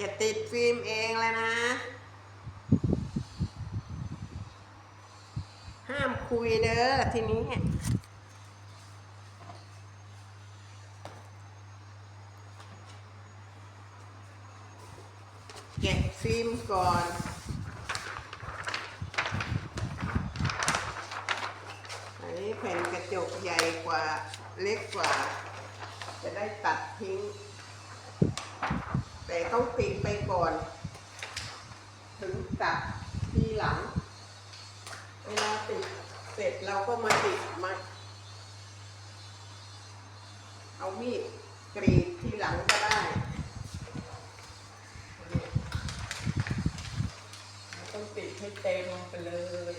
จะติดฟิล์มเองเลยนะ ห้ามคุยเด้อทีนี้แกะฟิล์มก่อนอันนี้แผ่นกระจกใหญ่กว่าเล็กกว่า จะได้ตัดทิ้ง แต่ต้องติดไปก่อน ถึงตัดทีหลัง เวลาติดเสร็จเราก็มาติดมา เอามีดกรีดทีหลังก็ได้ต้องติดให้เต็มไปเลย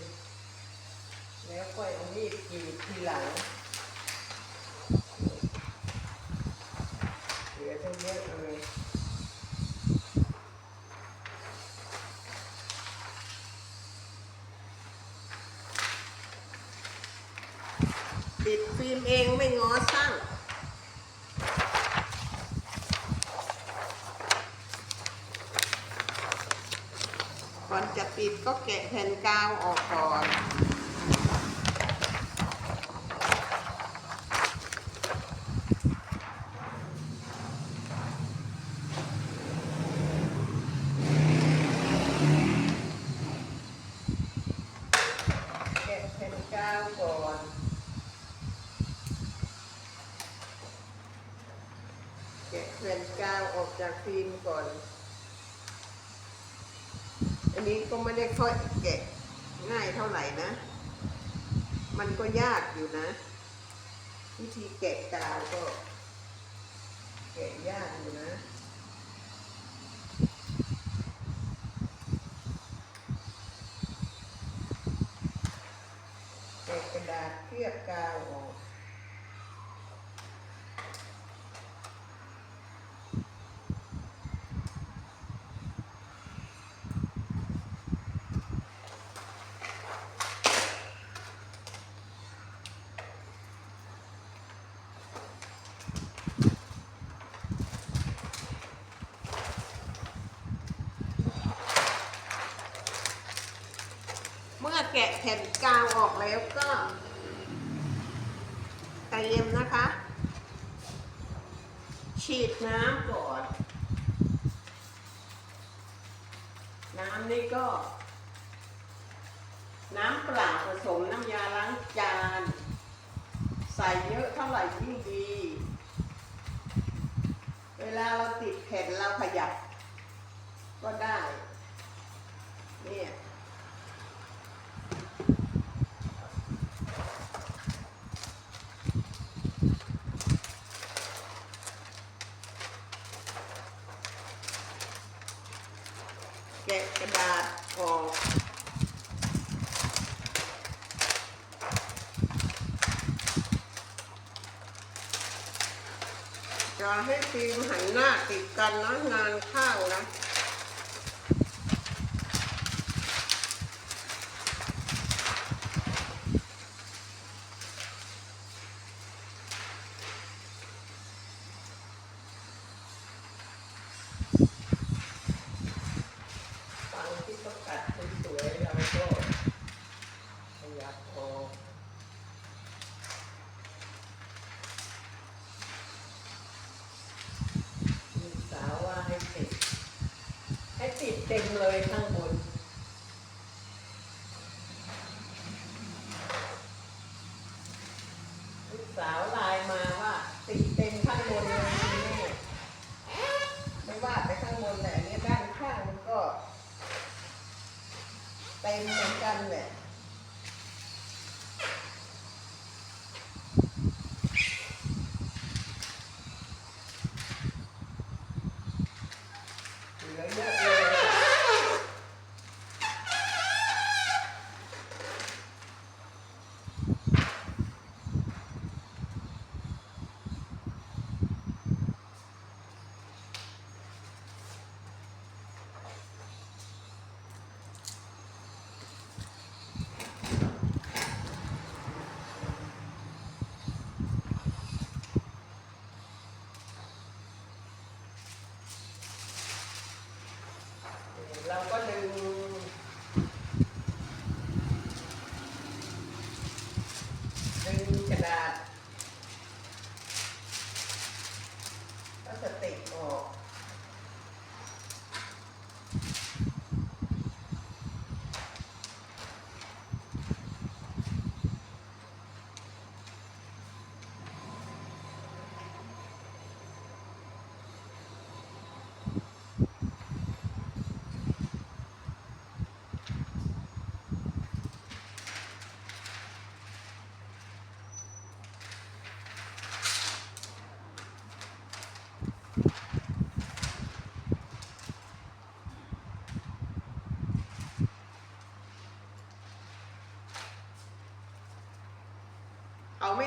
แล้วค่อยเอามีดกรีดทีหลัง เหลือเท่านี้เลย ติดฟิล์มเองไม่ง้อช่างก่อนจะติดก็แกะแผ่นกาวออกก่อน แกะแผ่นกาวก่อน แผ่นกาวออกจากฟิล์มก่อน อันนี้ก็ไม่ได้ค่อยแกะง่ายเท่าไหร่นะ มันก็ยากอยู่นะ วิธีแกะกาวก็ แกะยากอยู่นะ แกะกระดาษเคลือบกาวออก เมื่อ แกะแผ่นกาวออกแล้วก็เตรียมนะคะ ฉีดน้ำก่อน น้ำนี่ก็ น้ำเปล่าผสมน้ำยาล้างจาน ใส่เยอะเท่าไหร่ยิ่งดี เวลาเราติดแผ่นเราขยับก็ได้ เนี่ย แกะกระดาษออก จะ ให้ฟิล์มหันหน้าติดกันนะงานข้าวนะ ฟังที่ประกาศสวยๆเราก็ขยับออกลูกสาวว่าให้ติด ให้ la cual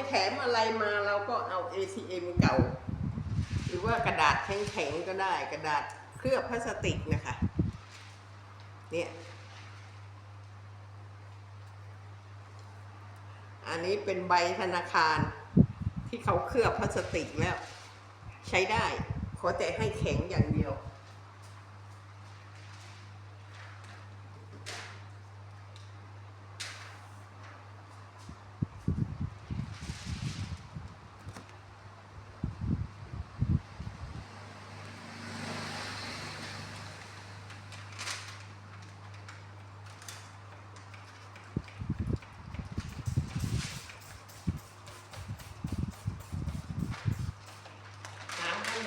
แถมอะไรมาเราก็เอา ATM เก่า หรือว่ากระดาษแข็งๆก็ได้ กระดาษเคลือบพลาสติกนะคะ เนี่ย อันนี้เป็นใบธนาคารที่เขาเคลือบพลาสติกแล้ว ใช้ได้ ขอแต่ให้แข็งอย่างเดียว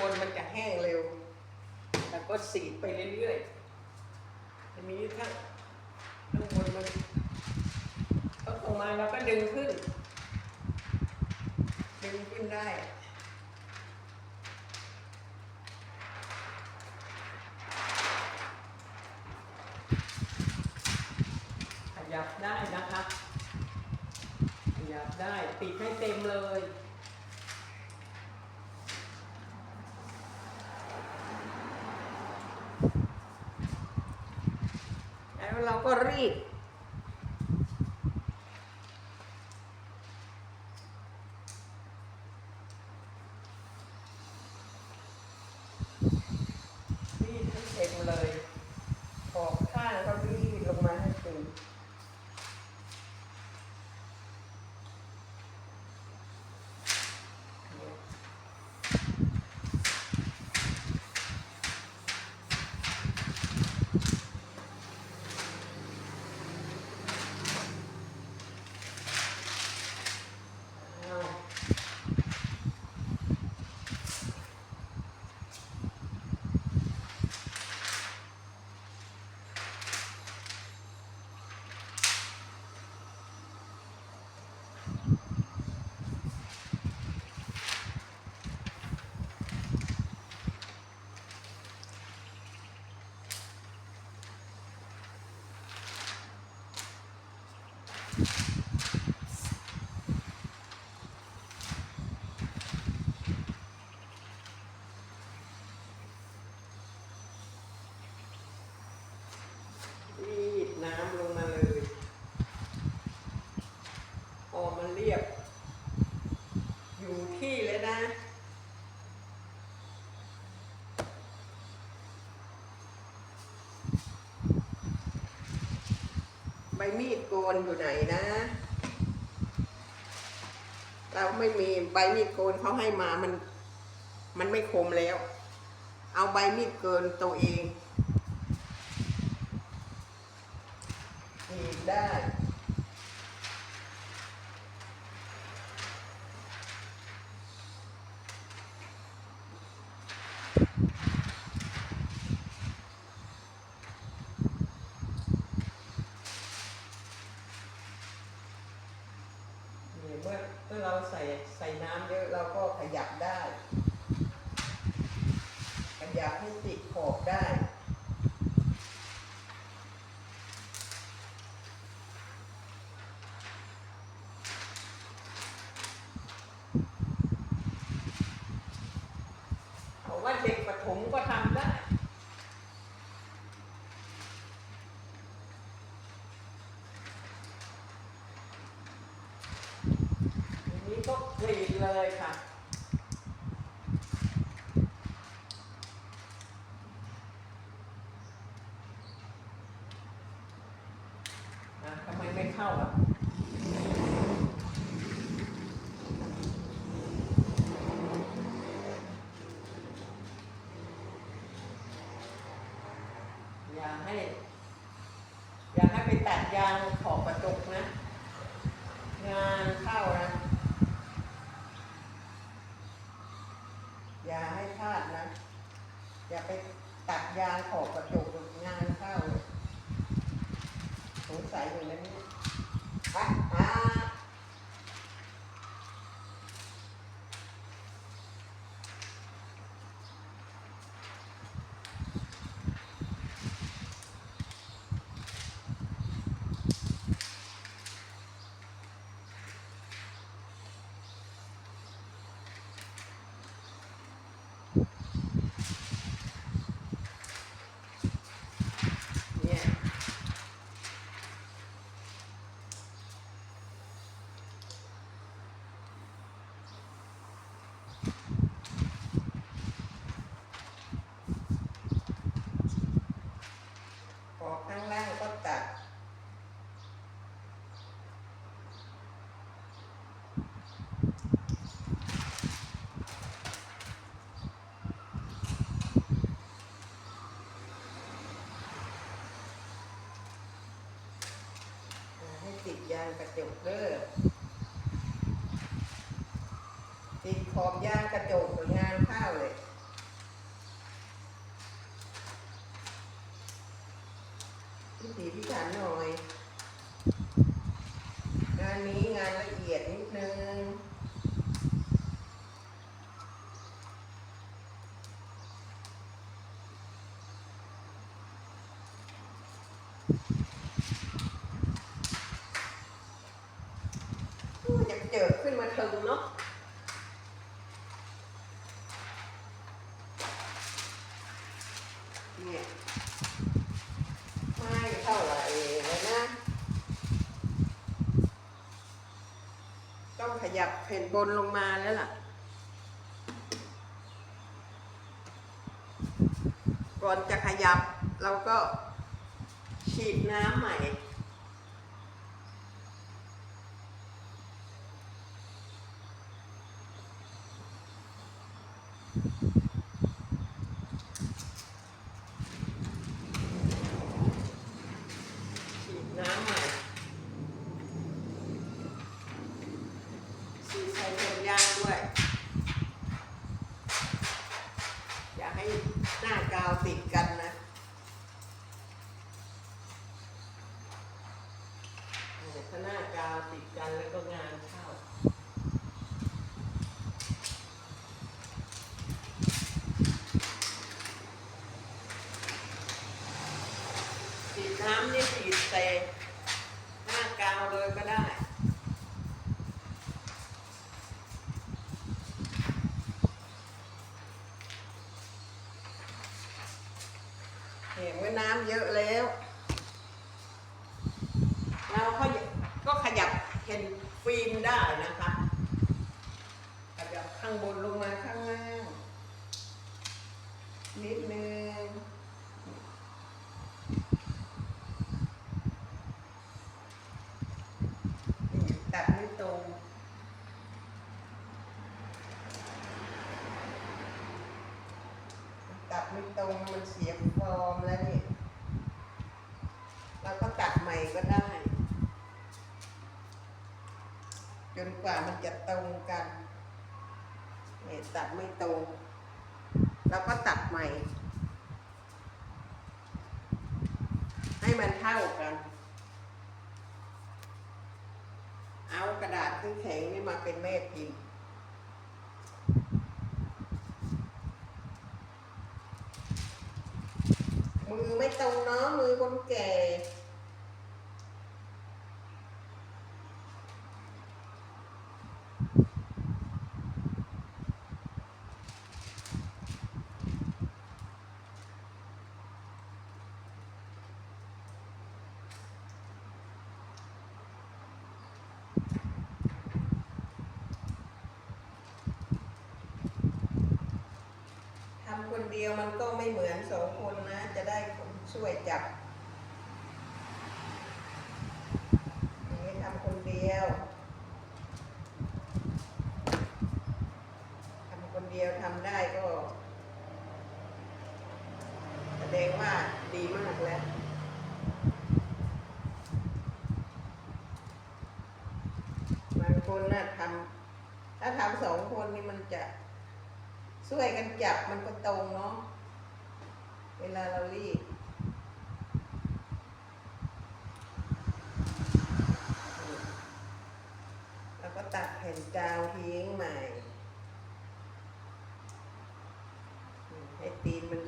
บนมันจะแห้งเร็ว แล้วก็สีดไปเรื่อยๆจะมีข้าข้างบนมันก็ตรงมาแล้วก็ดึงขึ้น ดึงขึ้นได้ขยับได้นะคะขยับได้ปิดให้เต็มเลย แล้ว เราก็รีด รีดให้เต็มเลยขอบข้างก็รีดลงมาให้เต็มอ้าวรีดน้ำลงมาเลย ออกมาเรียบ อยู่ที่เลยนะ ใบ มีดโกนอยู่ไหนนะ เราไม่มีใบมีดโกนเขาให้มามัน มันไม่คมแล้ว เอาใบมีดเกินตัวเองหีบได้ เนี่ยเมื่อเมื่อเราใส่ใส่น้ำเยอะเราก็ขยับได้ ขยับให้ติดขอบได้ เอาว่าเด็กประถมก็ทำได้ ทีนี้ก็กรีด เลยค่ะอะทำไมไม่เข้าอะ อย่าให้ อย่าให้ไปตัดยางขอบกระจกนะ งานเข้านะ อย่าให้พลาดนะ อย่าไปตัดยางขอบกระจกงานเข้าเลยสงสัยอยู่นั้นเนี่ยไปอ่า เนี่ยออกข้างล่างก็ตัด อ่าให้ติดยางกระ จกเด้อติดขอบยางกระจกสวยงานข้าวเลยพิถีพิถันหน่อย งานนี้งานละเอียดนิดนึง อู้อยากเจอขึ้นมาถึงเนาะ เนี่ยไม่เท่าไหร่เลยนะ ต้องข ยับแผ่นบนลงมาแล้วล่ะ ก่อนจะขยับเราก็ฉีดน้ำใหม่ ฉีดน้ำใหม่ฉีดใส่แผ่นยางด้วย อย่าให้หน้ากาวติดกันนะเออถ้าหน้ากาวติดกันแล้วก็งานเข้า ฉีดน้ำนี่ฉีดใส่หน้ากาวเลยก็ได้ เห็นว่าน้ำเยอะแล้ว เราก็ก็ขยับเห็นฟิล์มได้นะคะ ขยับข้างบนลงมาข้างล่าง นิดนึง ตัดไม่ตรง ตัดไม่ตรงมันเสียฟอร์มแล้วนี่เราก็ตัดใหม่ก็ได้ จนกว่ามันจะตรงกันเนี่ยตัดไม่ตรงเราก็ตัดใหม่ ให้มันเท่ากัน เอากระดาษแข็งๆนี่มาเป็นแม่พิมพ์ มือไม่ตรงเนาะมือคนแก่ ทำคน เดียวมันก็ไม่เหมือนสองคนนะ จะได้คนช่วยจับอย่างนี้ทำคนเดียวทำคนเดียวทำได้ก็ แสดงว่าดีมากแล้วบางคนน่ะทำถ้าทำสองคนนี่มันจะช่วยกันจับมันก็ตรงเนาะเวลาเรารีบแล้วก็ตัดแผ่นกาวทิ้งใหม่ ใ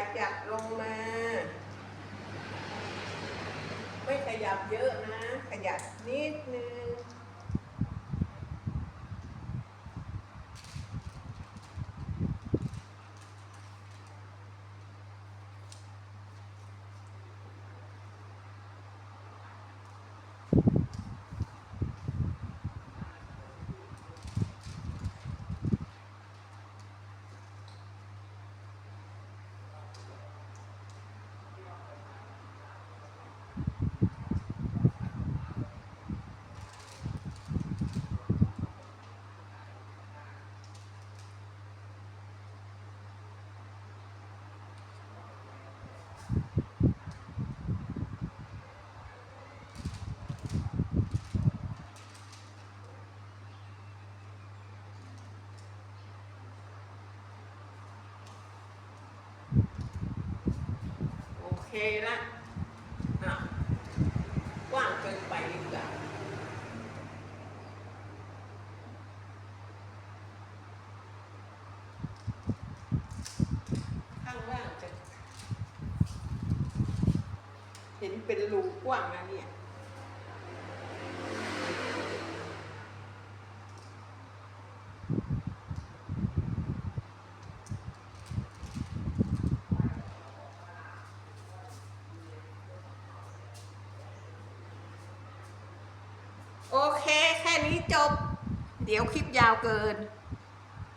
ขยับลงมา ไม่ขยับเยอะนะ ขยับนิดนึง โอเคละอะกว้างเกินไปหรือเปล่าข้างล่างจะ เห็นเป็นรูกว้างนะเนี่ย โอเค แค่นี้จบ เดี๋ยวคลิปยาวเกิน